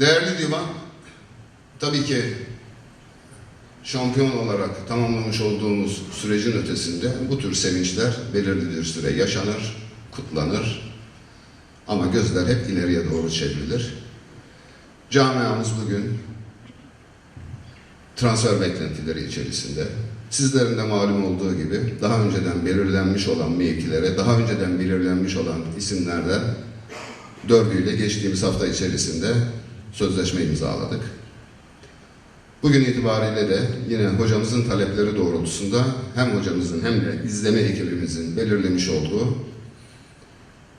Değerli divan, tabii ki şampiyon olarak tamamlamış olduğumuz sürecin ötesinde bu tür sevinçler belirli bir süre yaşanır, kutlanır. Ama gözler hep ileriye doğru çevrilir. Camiamız bugün transfer beklentileri içerisinde. Sizlerin de malum olduğu gibi daha önceden belirlenmiş olan mevkilere, daha önceden belirlenmiş olan isimlerden dördüyle geçtiğimiz hafta içerisinde sözleşme imzaladık. Bugün itibariyle de yine hocamızın talepleri doğrultusunda hem hocamızın hem de izleme ekibimizin belirlemiş olduğu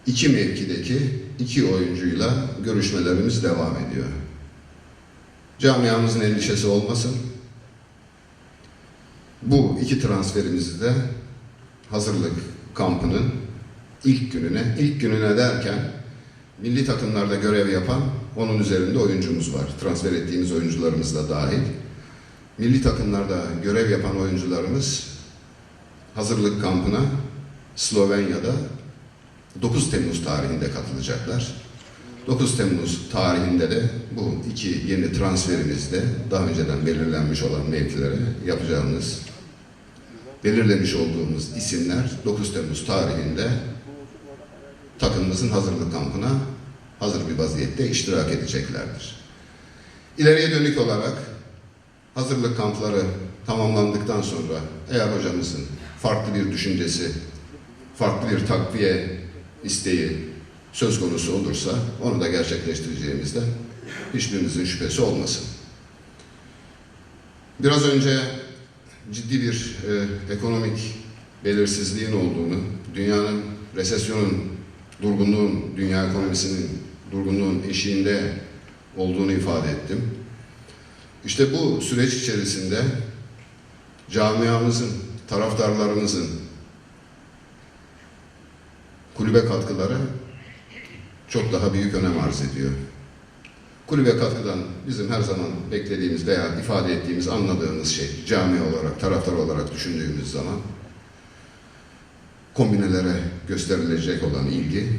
iki mevkideki iki oyuncuyla görüşmelerimiz devam ediyor. Camiamızın endişesi olmasın. Bu iki transferimizi de hazırlık kampının ilk gününe, ilk gününe derken milli takımlarda görev yapan onun üzerinde oyuncumuz var. Transfer ettiğimiz oyuncularımız da dahil. Milli takımlarda görev yapan oyuncularımız hazırlık kampına Slovenya'da 9 Temmuz tarihinde katılacaklar. 9 Temmuz tarihinde de bu iki yeni transferimizde daha önceden belirlenmiş olan mevkilere yapacağımız belirlemiş olduğumuz isimler 9 Temmuz tarihinde takımımızın hazırlık kampına hazır bir vaziyette iştirak edeceklerdir. İleriye dönük olarak hazırlık kampları tamamlandıktan sonra eğer hocamızın farklı bir düşüncesi, farklı bir takviye isteği söz konusu olursa onu da gerçekleştireceğimizden hiçbirinizin şüphesi olmasın. Biraz önce ciddi bir e, ekonomik belirsizliğin olduğunu, dünyanın resesyonun, durgunluğun, dünya ekonomisinin durgunluğun eşiğinde olduğunu ifade ettim. İşte bu süreç içerisinde camiamızın, taraftarlarımızın kulübe katkıları çok daha büyük önem arz ediyor. Kulübe katkıdan bizim her zaman beklediğimiz veya ifade ettiğimiz, anladığımız şey cami olarak, taraftar olarak düşündüğümüz zaman kombinelere gösterilecek olan ilgi,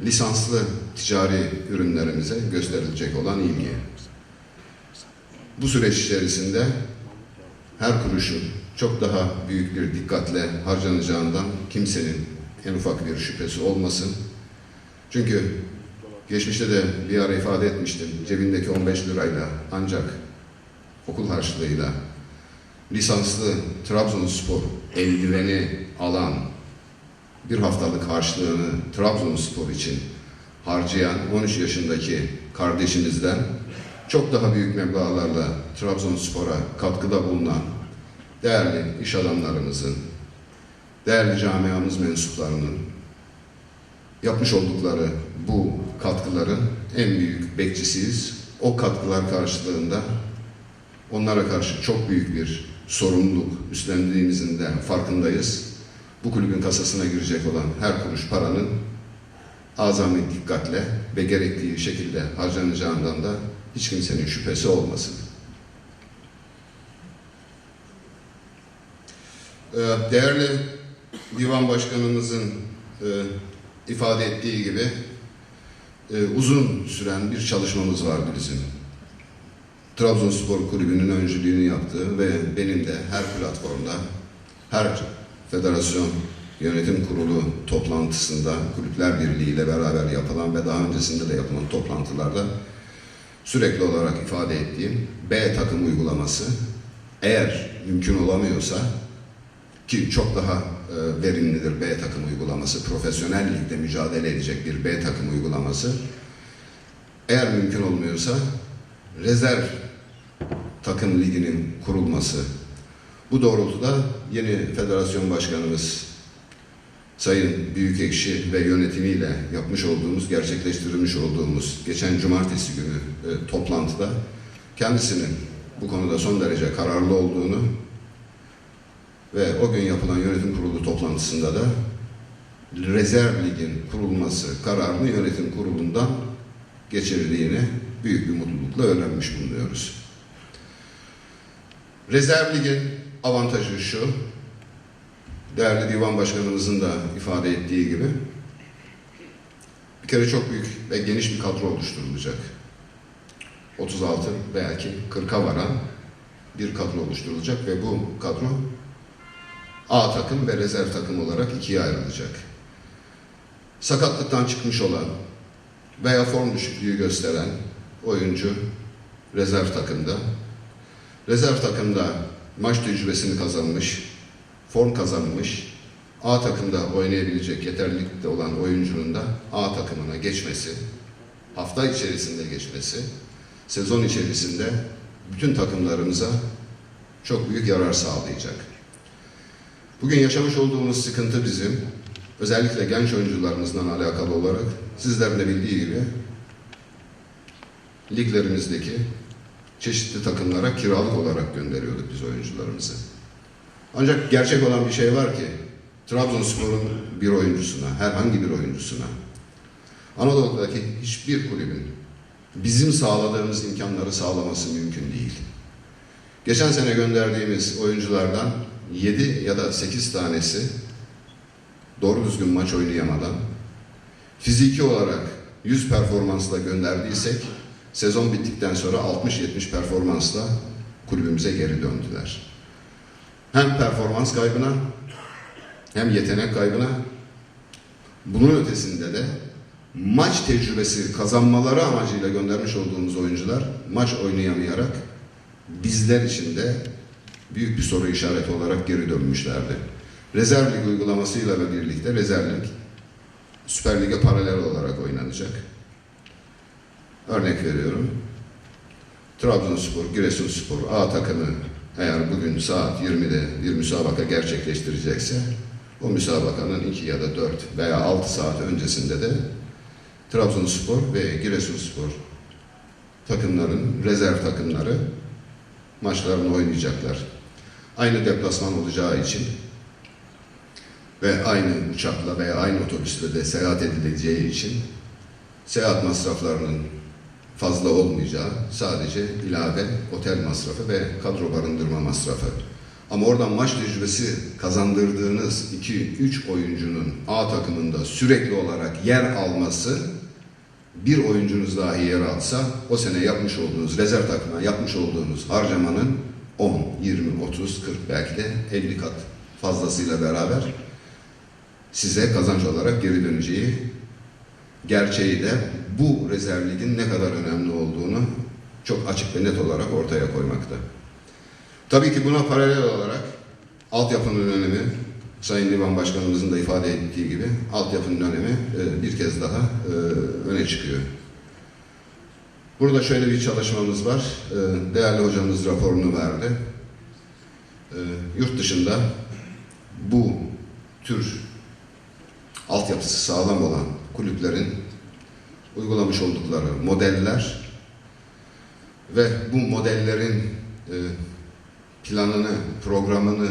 lisanslı ticari ürünlerimize gösterilecek olan ilgi. Bu süreç içerisinde her kuruşun çok daha büyük bir dikkatle harcanacağından kimsenin en ufak bir şüphesi olmasın. Çünkü geçmişte de bir ara ifade etmiştim. Cebindeki 15 lirayla ancak okul harçlığıyla lisanslı Trabzonspor eldiveni alan bir haftalık harçlığını Trabzonspor için harcayan 13 yaşındaki kardeşinizden çok daha büyük meblağlarla Trabzonspor'a katkıda bulunan değerli iş adamlarımızın, değerli camiamız mensuplarının yapmış oldukları bu katkıların en büyük bekçisiyiz. O katkılar karşılığında onlara karşı çok büyük bir sorumluluk üstlendiğimizin de farkındayız. Bu kulübün kasasına girecek olan her kuruş paranın azami dikkatle ve gerektiği şekilde harcanacağından da hiç kimsenin şüphesi olmasın. Ee, Değerli Divan Başkanımızın e, ifade ettiği gibi e, uzun süren bir çalışmamız vardı bizim. Trabzonspor Kulübü'nün öncülüğünü yaptığı ve benim de her platformda, her federasyon yönetim kurulu toplantısında Kulüpler Birliği ile beraber yapılan ve daha öncesinde de yapılan toplantılarda sürekli olarak ifade ettiğim B takım uygulaması eğer mümkün olamıyorsa ki çok daha e, verimlidir B takım uygulaması, profesyonel ligde mücadele edecek bir B takım uygulaması. Eğer mümkün olmuyorsa rezerv takım liginin kurulması. Bu doğrultuda yeni federasyon başkanımız Sayın Büyükekşi ve yönetimiyle yapmış olduğumuz, gerçekleştirilmiş olduğumuz geçen cumartesi günü e, toplantıda kendisinin bu konuda son derece kararlı olduğunu ve o gün yapılan yönetim kurulu toplantısında da rezerv ligin kurulması kararını yönetim kurulundan geçirildiğini büyük bir mutlulukla öğrenmiş bulunuyoruz. Rezerv ligin avantajı şu, değerli divan başkanımızın da ifade ettiği gibi bir kere çok büyük ve geniş bir kadro oluşturulacak. 36 belki 40'a varan bir kadro oluşturulacak ve bu kadro A takım ve rezerv takım olarak ikiye ayrılacak. Sakatlıktan çıkmış olan veya form düşüklüğü gösteren oyuncu rezerv takımda. Rezerv takımda maç tecrübesini kazanmış, form kazanmış, A takımda oynayabilecek yeterlilikte olan oyuncunun da A takımına geçmesi, hafta içerisinde geçmesi, sezon içerisinde bütün takımlarımıza çok büyük yarar sağlayacak. Bugün yaşamış olduğumuz sıkıntı bizim, özellikle genç oyuncularımızdan alakalı olarak sizlerin de bildiği gibi liglerimizdeki çeşitli takımlara kiralık olarak gönderiyorduk biz oyuncularımızı. Ancak gerçek olan bir şey var ki Trabzonspor'un bir oyuncusuna, herhangi bir oyuncusuna Anadolu'daki hiçbir kulübün bizim sağladığımız imkanları sağlaması mümkün değil. Geçen sene gönderdiğimiz oyunculardan 7 ya da 8 tanesi doğru düzgün maç oynayamadan fiziki olarak 100 performansla gönderdiysek sezon bittikten sonra 60-70 performansla kulübümüze geri döndüler. Hem performans kaybına hem yetenek kaybına bunun ötesinde de maç tecrübesi kazanmaları amacıyla göndermiş olduğumuz oyuncular maç oynayamayarak bizler için de büyük bir soru işareti olarak geri dönmüşlerdi. Rezerv lig uygulamasıyla birlikte rezerv lig Süper Lig'e paralel olarak oynanacak. Örnek veriyorum. Trabzonspor, Giresunspor A takımı eğer bugün saat 20'de bir müsabaka gerçekleştirecekse o müsabakanın 2 ya da 4 veya 6 saat öncesinde de Trabzonspor ve Giresunspor takımların, rezerv takımları maçlarını oynayacaklar. Aynı deplasman olacağı için ve aynı uçakla veya aynı otobüsle de seyahat edileceği için seyahat masraflarının fazla olmayacağı sadece ilave otel masrafı ve kadro barındırma masrafı. Ama oradan maç tecrübesi kazandırdığınız 2-3 oyuncunun A takımında sürekli olarak yer alması bir oyuncunuz dahi yer alsa o sene yapmış olduğunuz rezerv takımına yapmış olduğunuz harcamanın 10, 20, 30, 40 belki de 50 kat fazlasıyla beraber size kazanç olarak geri döneceği gerçeği de bu rezerv ligin ne kadar önemli olduğunu çok açık ve net olarak ortaya koymakta. Tabii ki buna paralel olarak altyapının önemi, Sayın Divan Başkanımızın da ifade ettiği gibi altyapının önemi e, bir kez daha e, öne çıkıyor. Burada şöyle bir çalışmamız var. E, değerli hocamız raporunu verdi. Yurt dışında bu tür altyapısı sağlam olan kulüplerin uygulamış oldukları modeller ve bu modellerin planını, programını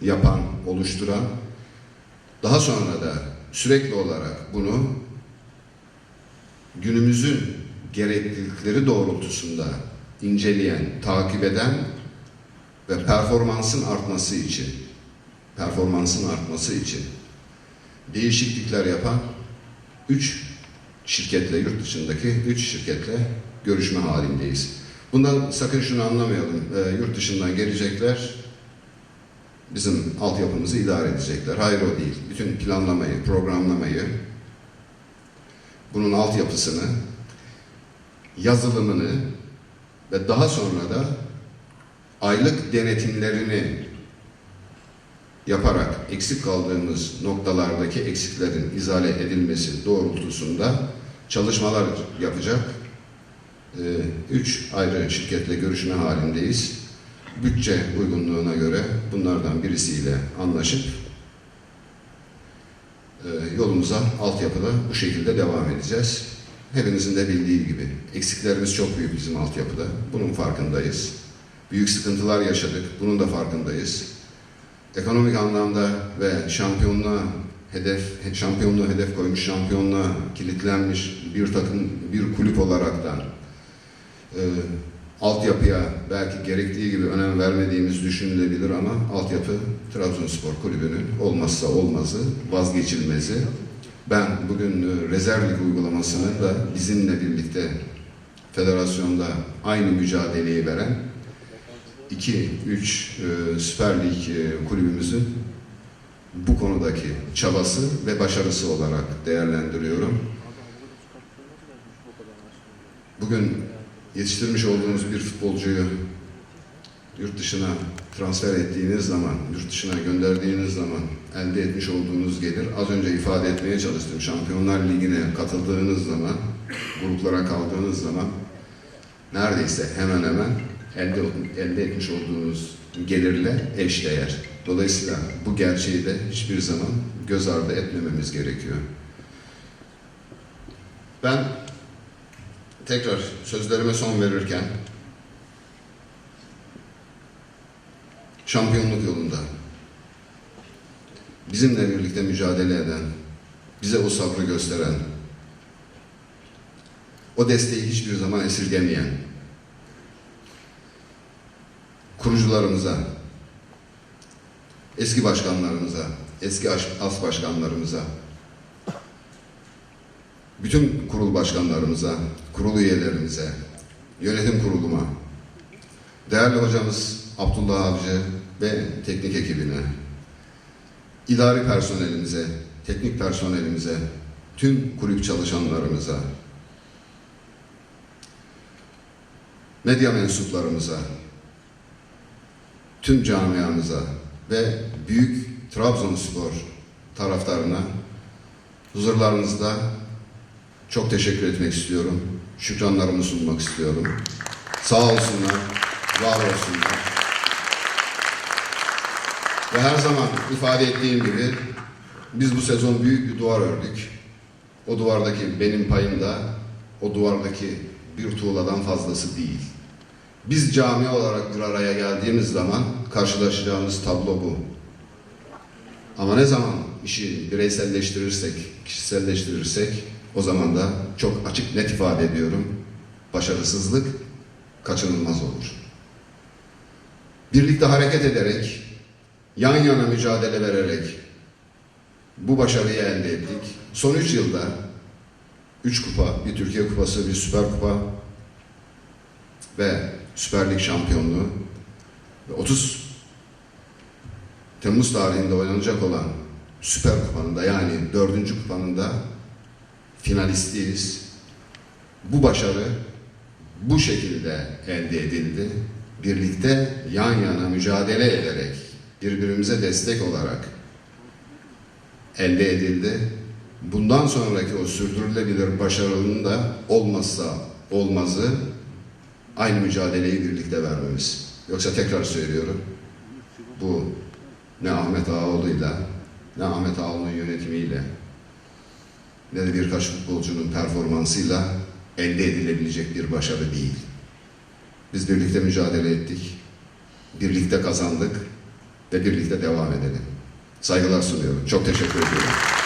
yapan, oluşturan, daha sonra da sürekli olarak bunu günümüzün gereklilikleri doğrultusunda inceleyen, takip eden ve performansın artması için performansın artması için değişiklikler yapan üç şirketle, yurt dışındaki üç şirketle görüşme halindeyiz. Bundan sakın şunu anlamayalım. E, yurt dışından gelecekler, bizim altyapımızı idare edecekler. Hayır o değil. Bütün planlamayı, programlamayı, bunun altyapısını, yazılımını ve daha sonra da aylık denetimlerini yaparak eksik kaldığımız noktalardaki eksiklerin izale edilmesi doğrultusunda çalışmalar yapacak. Ee, üç ayrı şirketle görüşme halindeyiz. Bütçe uygunluğuna göre bunlardan birisiyle anlaşıp e, yolumuza altyapıda bu şekilde devam edeceğiz. Hepinizin de bildiği gibi eksiklerimiz çok büyük bizim altyapıda. Bunun farkındayız. Büyük sıkıntılar yaşadık. Bunun da farkındayız ekonomik anlamda ve şampiyonluğa hedef şampiyonluğu hedef koymuş, şampiyonluğa kilitlenmiş bir takım, bir kulüp olaraktan e, altyapıya belki gerektiği gibi önem vermediğimiz düşünülebilir ama altyapı Trabzonspor Kulübü'nün olmazsa olmazı, vazgeçilmezi. Ben bugün e, rezerv lig uygulamasını da bizimle birlikte federasyonda aynı mücadeleyi veren 2-3 Süper Lig e, kulübümüzün bu konudaki çabası ve başarısı olarak değerlendiriyorum. Bugün yetiştirmiş olduğunuz bir futbolcuyu yurt dışına transfer ettiğiniz zaman, yurt dışına gönderdiğiniz zaman elde etmiş olduğunuz gelir, az önce ifade etmeye çalıştım. Şampiyonlar Ligi'ne katıldığınız zaman, gruplara kaldığınız zaman neredeyse hemen hemen elde, elde etmiş olduğunuz gelirle eşdeğer. Dolayısıyla bu gerçeği de hiçbir zaman göz ardı etmememiz gerekiyor. Ben tekrar sözlerime son verirken şampiyonluk yolunda bizimle birlikte mücadele eden, bize o sabrı gösteren, o desteği hiçbir zaman esirgemeyen kurucularımıza, eski başkanlarımıza, eski as başkanlarımıza, bütün kurul başkanlarımıza, kurul üyelerimize, yönetim kuruluma, değerli hocamız Abdullah Avcı ve teknik ekibine, idari personelimize, teknik personelimize, tüm kulüp çalışanlarımıza, medya mensuplarımıza, tüm camiamıza ve büyük Trabzonspor taraftarına huzurlarınızda çok teşekkür etmek istiyorum. Şükranlarımı sunmak istiyorum. Sağ olsunlar, var olsunlar. Ve her zaman ifade ettiğim gibi biz bu sezon büyük bir duvar ördük. O duvardaki benim payım da o duvardaki bir tuğladan fazlası değil. Biz cami olarak bir araya geldiğimiz zaman karşılaşacağımız tablo bu. Ama ne zaman işi bireyselleştirirsek, kişiselleştirirsek o zaman da çok açık net ifade ediyorum. Başarısızlık kaçınılmaz olur. Birlikte hareket ederek, yan yana mücadele vererek bu başarıyı elde ettik. Son üç yılda üç kupa, bir Türkiye Kupası, bir Süper Kupa ve Süper Lig şampiyonluğu ve 30 Temmuz tarihinde oynanacak olan Süper Kupa'nın yani dördüncü kupanın da finalistiyiz. Bu başarı bu şekilde elde edildi. Birlikte yan yana mücadele ederek, birbirimize destek olarak elde edildi. Bundan sonraki o sürdürülebilir başarının da olmazsa olmazı aynı mücadeleyi birlikte vermemiz. Yoksa tekrar söylüyorum, bu ne Ahmet Ağaoğlu'yla, ne Ahmet Ağaoğlu'nun yönetimiyle, ne de birkaç futbolcunun performansıyla elde edilebilecek bir başarı değil. Biz birlikte mücadele ettik, birlikte kazandık ve birlikte devam edelim. Saygılar sunuyorum. Çok teşekkür ediyorum.